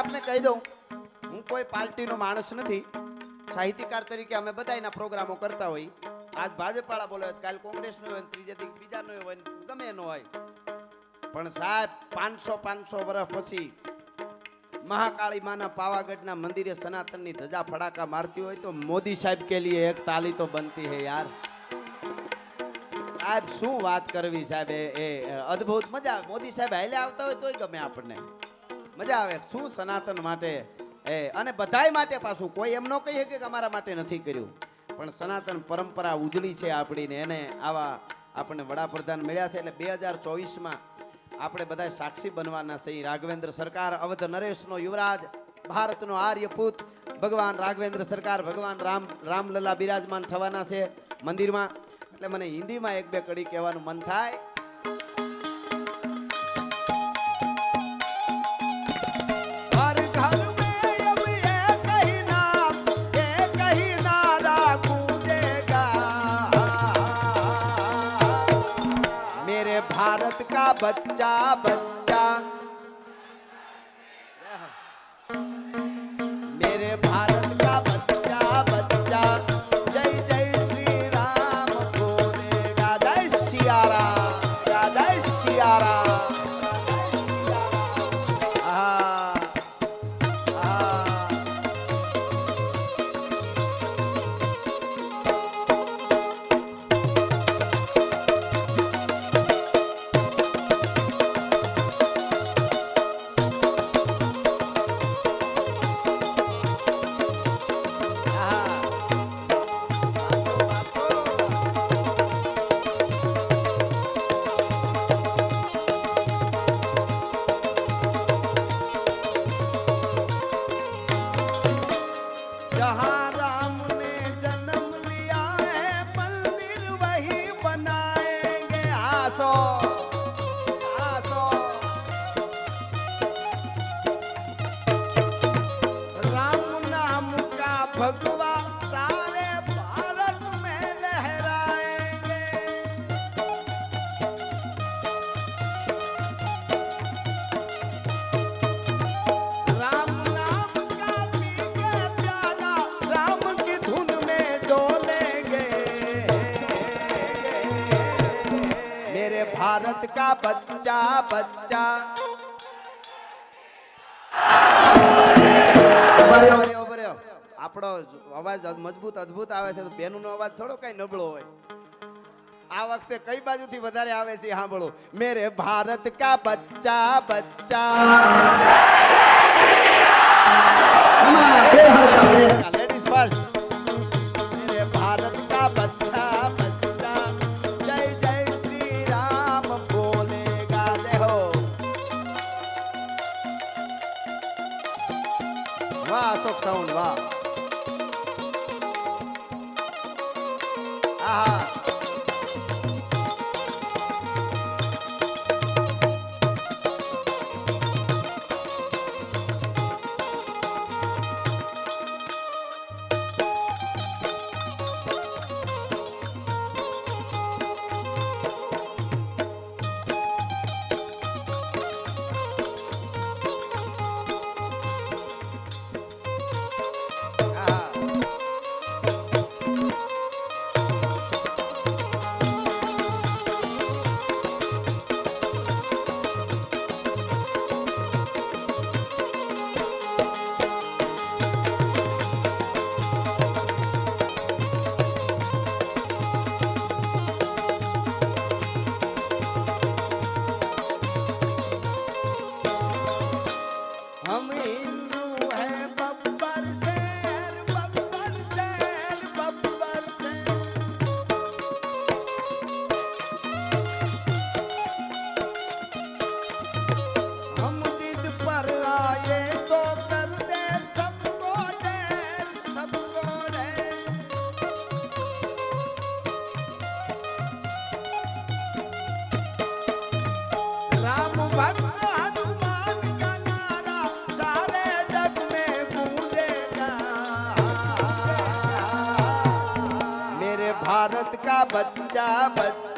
આપને કહી દઉં, હું કોઈ પાર્ટીનો માણસ નથી. સાહિત્યકાર તરીકે અમે બધા એના પ્રોગ્રામો કરતા હોય. આજ ભાજપવાળા બોલે કાલ કોંગ્રેસનો હોય ત્રીજે દિવસ બીજાનો હોય ગમે એનો હોય. પણ સાહેબ, પાંચસો પાંચસો વર્ષ પછી મહાકાળી માના પાવાગઢના મંદિરે સનાતનની ધજા ફડાકા મારતી હોય તો મોદી સાહેબ કે લીએ એક તાલી તો બનતી હે યાર. સાહેબ, શું વાત કરવી સાહેબ? એ અદ્ભુત મજા. મોદી સાહેબ હાલે આવતા હોય તોય ગમે આપણને. મજા આવે. શું સનાતન માટે? એ, અને બધાય માટે પાછું. કોઈ એમ ન કહી શકે કે અમારા માટે નથી કર્યું. પણ સનાતન પરંપરા ઉજળી છે આપણીને એને આવા આપણને વડાપ્રધાન મળ્યા છે એટલે બે હજાર ચોવીસમાં આપણે બધા સાક્ષી બનવાના છે રાઘવેન્દ્ર સરકાર, અવધ નરેશનો યુવરાજ, ભારતનો આર્યપુત, ભગવાન રાઘવેન્દ્ર સરકાર, ભગવાન રામ, રામલલા બિરાજમાન થવાના છે મંદિરમાં. એટલે મને હિન્દીમાં એક બે કડી કહેવાનું મન થાય. બચ્ચા બચ્ચા મેરે ભારત मेरे भारत का बच्चा बच्चा ઉભા રહ્યો, ઉભા રહ્યો. આપણો અવાજ મજબૂત અદ્ભુત આવે છે તો બેનુનો અવાજ થોડો કઈ નબળો હોય આ વખતે કઈ બાજુથી વધારે આવે છે સાંભળો મેરે ભારત કા બચ્ચા બચ્ચા વાહ અશોક સાઉન્ડ વાહ. આહા. हम हिंदू हैं बब्बर शेर बब्बर शेर बब्बर शेर हम जिद पर आए तो कर दे सबको ढेर सबको ढेर राम भक्त பத்து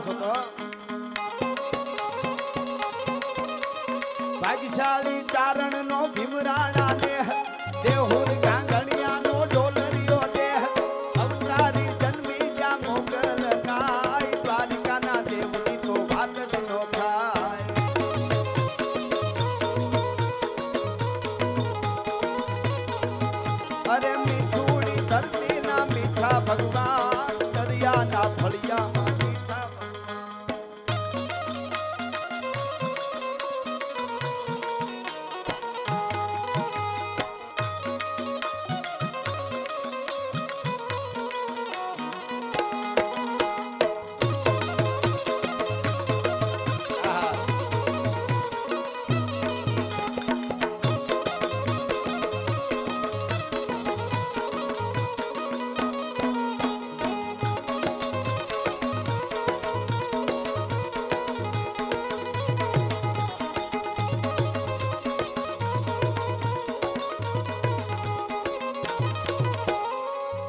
છો તો. ભાગશાળી ચારણ નો ભીમરાણા દેહ દેહુર કાંગણિયા નો ડોલ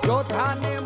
Yo tane